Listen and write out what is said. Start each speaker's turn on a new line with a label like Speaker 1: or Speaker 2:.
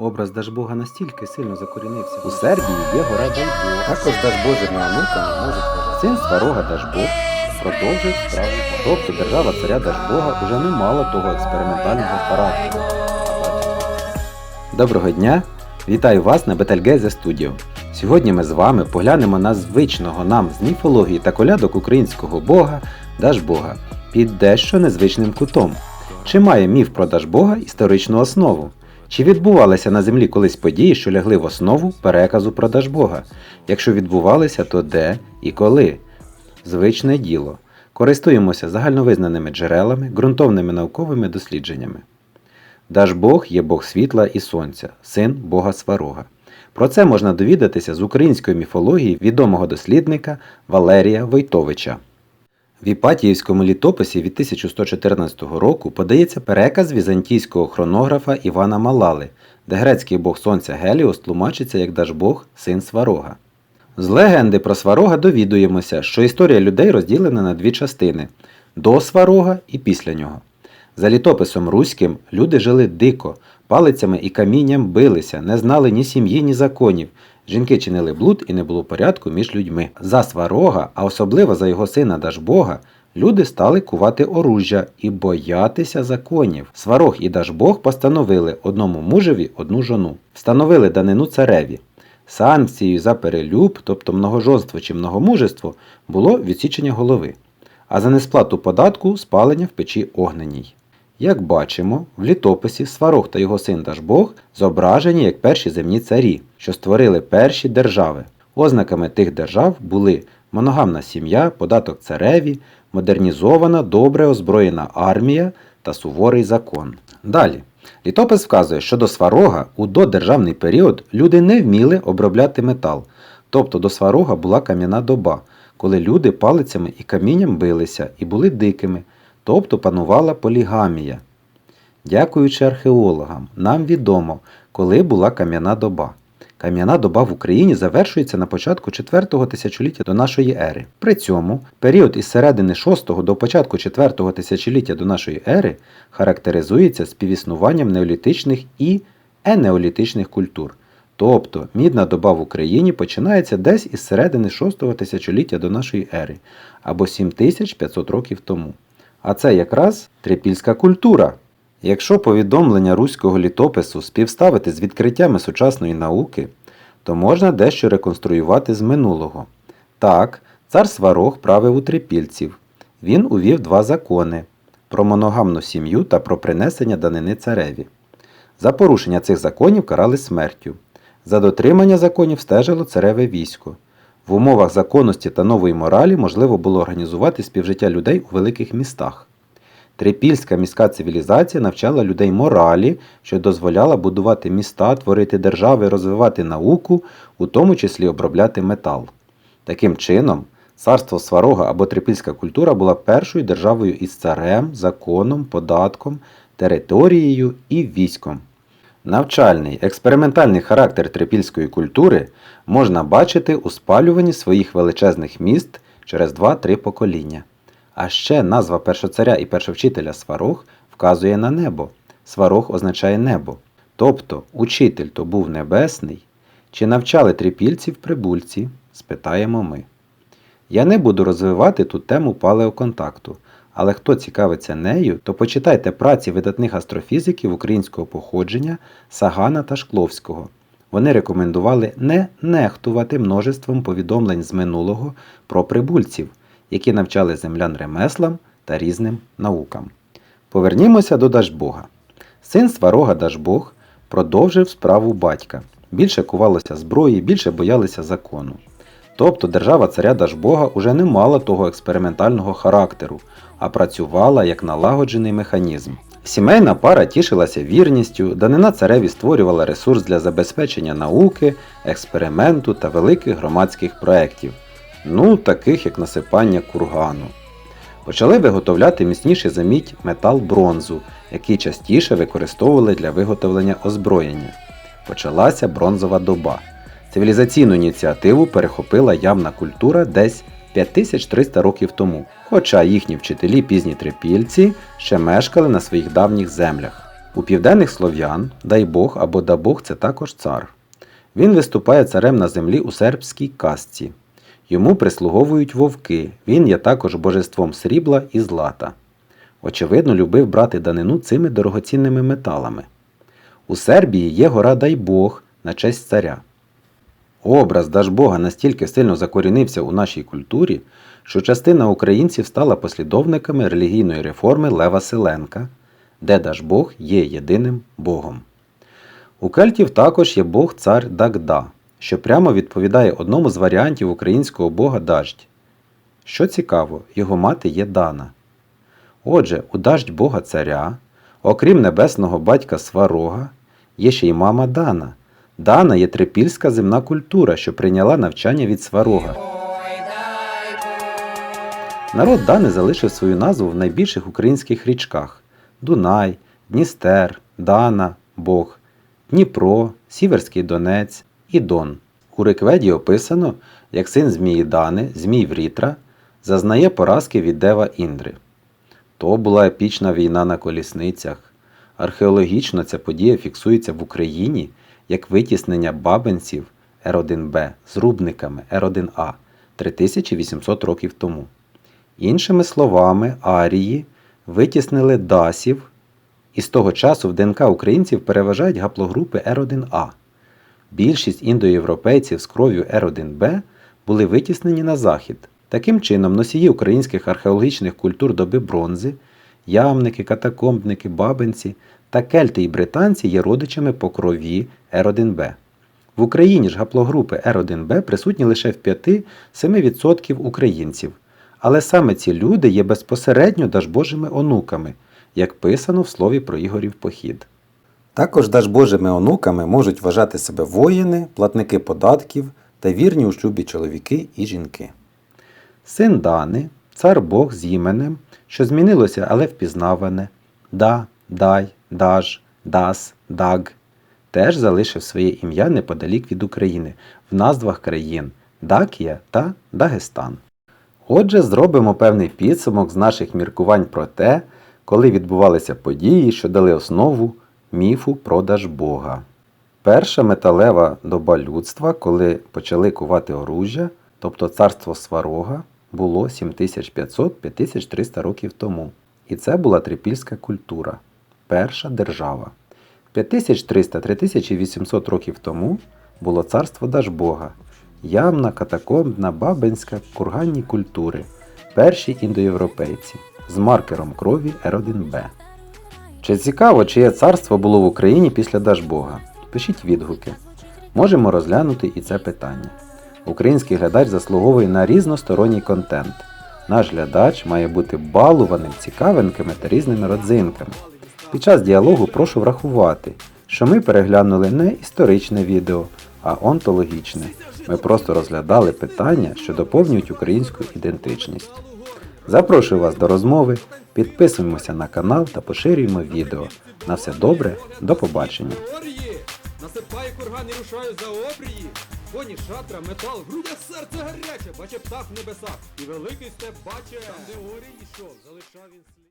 Speaker 1: Образ Дажбога настільки сильно закорінився. У Сербії є гора Дажбог. Також Дажбожими онуками можуть. Син Сварога Дажбог продовжив справу. Тобто держава царя Дажбога уже не мала того експериментального характеру. Доброго дня! Вітаю вас на Betelgeuse Studio. Сьогодні ми з вами поглянемо на звичного нам з міфології та колядок українського бога Дажбога під дещо незвичним кутом. Чи має міф про Дажбога історичну основу? Чи відбувалися на землі колись події, що лягли в основу переказу про Дажбога? Якщо відбувалися, то де і коли? Звичне діло. Користуємося загальновизнаними джерелами, ґрунтовними науковими дослідженнями. Дажбог є Бог світла і сонця, син Бога Сварога. Про це можна довідатися з української міфології відомого дослідника Валерія Войтовича. В Іпатіївському літописі від 1114 року подається переказ візантійського хронографа Івана Малали, де грецький бог сонця Геліос тлумачиться як Дажбог, син Сварога. З легенди про Сварога довідуємося, що історія людей розділена на дві частини до Сварога і після нього. За літописом руським люди жили дико, палицями і камінням билися, не знали ні сім'ї, ні законів. Жінки чинили блуд і не було порядку між людьми. За Сварога, а особливо за його сина Дажбога, люди стали кувати оружжя і боятися законів. Сварог і Дажбог постановили одному мужеві одну жону, встановили данину цареві. Санкцією за перелюб, тобто многожонство чи многомужество, було відсічення голови, а за несплату податку спалення в печі огненій. Як бачимо, в літописі Сварог та його син Дажбог зображені як перші земні царі, що створили перші держави. Ознаками тих держав були моногамна сім'я, податок цареві, модернізована, добре озброєна армія та суворий закон. Далі. Літопис вказує, що до Сварога у додержавний період люди не вміли обробляти метал, тобто до Сварога була кам'яна доба, коли люди палицями і камінням билися і були дикими, тобто панувала полігамія. Дякуючи археологам, нам відомо, коли була кам'яна доба. Кам'яна доба в Україні завершується на початку 4-го тисячоліття до нашої ери. При цьому період із середини 6-го до початку 4-го тисячоліття до нашої ери характеризується співіснуванням неолітичних і енеолітичних культур. Тобто мідна доба в Україні починається десь із середини 6-го тисячоліття до нашої ери або 7500 років тому. А це якраз трипільська культура. Якщо повідомлення руського літопису співставити з відкриттями сучасної науки, то можна дещо реконструювати з минулого. Так, цар Сварог правив у трипільців. Він увів два закони про моногамну сім'ю та про принесення данини цареві. За порушення цих законів карали смертю. За дотримання законів стежило цареве військо. В умовах законності та нової моралі можливо було організувати співжиття людей у великих містах. Трипільська міська цивілізація навчала людей моралі, що дозволяла будувати міста, творити держави, розвивати науку, у тому числі обробляти метал. Таким чином, царство Сварога або трипільська культура була першою державою із царем, законом, податком, територією і військом. Навчальний, експериментальний характер трипільської культури можна бачити у спалюванні своїх величезних міст через 2-3 покоління. А ще назва першоцаря і першовчителя Сварог вказує на небо. Сварог означає небо. Тобто учитель то був небесний. Чи навчали трипільців прибульці? спитаємо ми. Я не буду розвивати тут тему палеоконтакту, але хто цікавиться нею, то почитайте праці видатних астрофізиків українського походження Сагана та Шкловського. Вони рекомендували не нехтувати множеством повідомлень з минулого про прибульців які навчали землян ремеслам та різним наукам. Повернімося до Дажбога. Син Сварога Дажбог продовжив справу батька. Більше кувалося зброї, більше боялися закону. Тобто держава царя Дажбога уже не мала того експериментального характеру, а працювала як налагоджений механізм. Сімейна пара тішилася вірністю, данина цареві створювала ресурс для забезпечення науки, експерименту та великих громадських проєктів ну таких як насипання кургану. Почали виготовляти міцніший за метал бронзу, який частіше використовували для виготовлення озброєння. Почалася бронзова доба. Цивілізаційну ініціативу перехопила явна культура десь 5300 років тому, хоча їхні вчителі пізні трипільці ще мешкали на своїх давніх землях. У південних слов'ян дай Бог або да Бог це також цар. Він виступає царем на землі у сербській кастці. Йому прислуговують вовки, він є також божеством срібла і злата. Очевидно, любив брати данину цими дорогоцінними металами. У Сербії є гора Дайбог на честь царя. Образ Дажбога настільки сильно закорінився у нашій культурі, що частина українців стала послідовниками релігійної реформи Лева Селенка, де Дажбог є єдиним Богом. У кельтів також є Бог цар Дагда, що прямо відповідає одному з варіантів українського бога Даждь. Що цікаво, його мати є Дана. Отже, у Даждь Бога царя, окрім небесного батька Сварога, є ще й мама Дана. Дана є трипільська земна культура, що прийняла навчання від Сварога. Народ Дани залишив свою назву в найбільших українських річках: Дунай, Дністер, Дана, Бог, Дніпро, Сіверський Донець і Дон. У Рикведі описано, як син Змії Дани, Змій Врітра, зазнає поразки від Дева Індри. То була епічна війна на колісницях. Археологічно ця подія фіксується в Україні як витіснення бабенців Р1Б з рубниками Р1А 3800 років тому. Іншими словами, арії витіснили дасів, і з того часу в ДНК українців переважають гаплогрупи Р1А. Більшість індоєвропейців з кров'ю Р1Б були витіснені на захід. Таким чином, носії українських археологічних культур доби бронзи, ямники, катакомбники, бабинці та кельти і британці є родичами по крові Р1Б. В Україні ж гаплогрупи Р1Б присутні лише в 5-7% українців, але саме ці люди є безпосередньо дажбожими онуками, як писано в слові про Ігорів похід. Також дажбожими онуками можуть вважати себе воїни, платники податків та вірні у шлюбі чоловіки і жінки. Син Дани, цар Бог з іменем, що змінилося, але впізнаване, да, дай, даж, дас, даг, теж залишив своє ім'я неподалік від України в назвах країн Дакія та Дагестан. Отже, зробимо певний підсумок з наших міркувань про те, коли відбувалися події, що дали основу міфу про Дажбога. Перша металева доба людства, коли почали кувати оружжя, тобто царство Сварога, було 7500-5300 років тому. І це була трипільська культура, перша держава. 5300-3800 років тому було царство Дажбога, ямна, катакомбна, бабинська, курганні культури, перші індоєвропейці з маркером крові R1B. Чи цікаво, чиє царство було в Україні після Дажбога? Пишіть відгуки. Можемо розглянути і це питання. Український глядач заслуговує на різносторонній контент. Наш глядач має бути балуваним цікавинками та різними родзинками. Під час діалогу прошу врахувати, що ми переглянули не історичне відео, а онтологічне. Ми просто розглядали питання, що доповнюють українську ідентичність. Запрошую вас до розмови, підписуємося на канал та поширюємо відео. На все добре, до побачення.
Speaker 2: Орії! Насипає курган і рушаю за обрії. Коні, шатра, метал, в грудях серце гаряче, баче птах в небесах. І великий степ баче. Там, де орій йшов, залишав він.